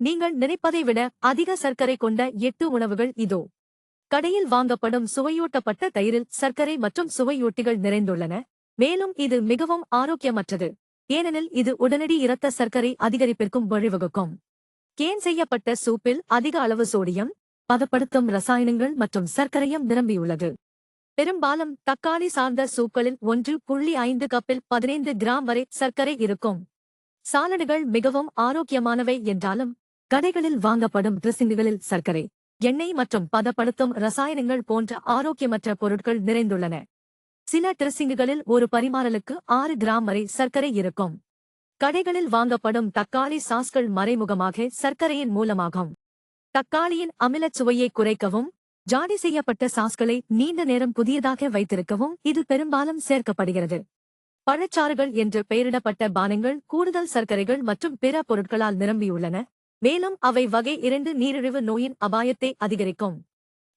நீங்கள் நினைப்பதை விட அதிக சர்க்கரை கொண்ட எட்டு உணவுகள் இதோ. கடையில் வாங்கப்படும் சுவையூட்டப்பட்ட தயிரில் சர்க்கரை மற்றும் சுவையூட்டிகள் நிறைந்துள்ளன. மேலும் இது மிகவும் ஆரோக்கியமற்றது. ஏனெனில் இது உடனடி இரத்த சர்க்கரை அதிகரிப்பிற்கும் வழிவகுக்கும். கேன் செய்யப்பட்ட சூப்பில் அதிக அளவு சோடியம் பதப்படுத்தும் ரசாயனங்கள் மற்றும் சர்க்கரையும் நிரம்பியுள்ளது. பெரும்பாலும் தக்காளி சார்ந்த சூப்களில் ஒன்று புள்ளி ஐந்து கப்பில் பதினைந்து கிராம் வரை சர்க்கரை இருக்கும். சாலடுகள் மிகவும் ஆரோக்கியமானவை என்றாலும் கடைகளில் வாங்கப்படும் ட்ரெஸ்ஸிங்குகளில் சர்க்கரை எண்ணெய் மற்றும் பதப்படுத்தும் ரசாயனங்கள் போன்ற ஆரோக்கியமற்ற பொருட்கள் நிறைந்துள்ளன. சில ட்ரெஸ்ஸிங்குகளில் ஒரு பரிமாறலுக்கு ஆறு கிராம் வரை சர்க்கரை இருக்கும். கடைகளில் வாங்கப்படும் தக்காளி சாஸ்கள் மறைமுகமாக சர்க்கரையின் மூலமாகும். தக்காளியின் அமிலச் சுவையை குறைக்கவும் ஜாடி செய்யப்பட்ட சாஸ்களை நீண்ட நேரம் புதியதாக வைத்திருக்கவும் இது பெரும்பாலும் சேர்க்கப்படுகிறது. பழச்சாறுகள் என்று பெயரிடப்பட்ட பானங்கள் கூடுதல் சர்க்கரைகள் மற்றும் பிற பொருட்களால் நிரம்பியுள்ளன. மேலும் அவை வகை இரண்டு நீரிழிவு நோயின் அபாயத்தை அதிகரிக்கும்.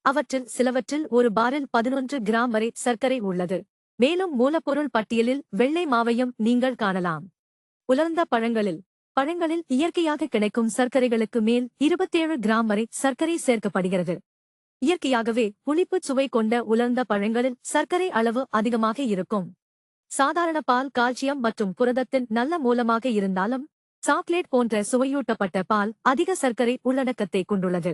அவற்றில் சிலவற்றில் ஒரு பாரில் பதினொன்று கிராம் வரை சர்க்கரை உள்ளது. மேலும் மூலப்பொருள் பட்டியலில் வெள்ளை மாவையும் நீங்கள் காணலாம். உலர்ந்த பழங்களில் பழங்களில் இயற்கையாக கிடைக்கும் சர்க்கரைகளுக்கு மேல் இருபத்தேழு கிராம் வரை சர்க்கரை சேர்க்கப்படுகிறது. இயற்கையாகவே புளிப்பு சுவை கொண்ட உலர்ந்த பழங்களில் சர்க்கரை அளவு அதிகமாக இருக்கும். சாதாரண பால் கால்சியம் மற்றும் புரதத்தின் நல்ல மூலமாக இருந்தாலும் சாக்லேட் போன்ற சுவையூட்டப்பட்ட பால் அதிக சர்க்கரை உள்ளடக்கத்தை கொண்டுள்ளது.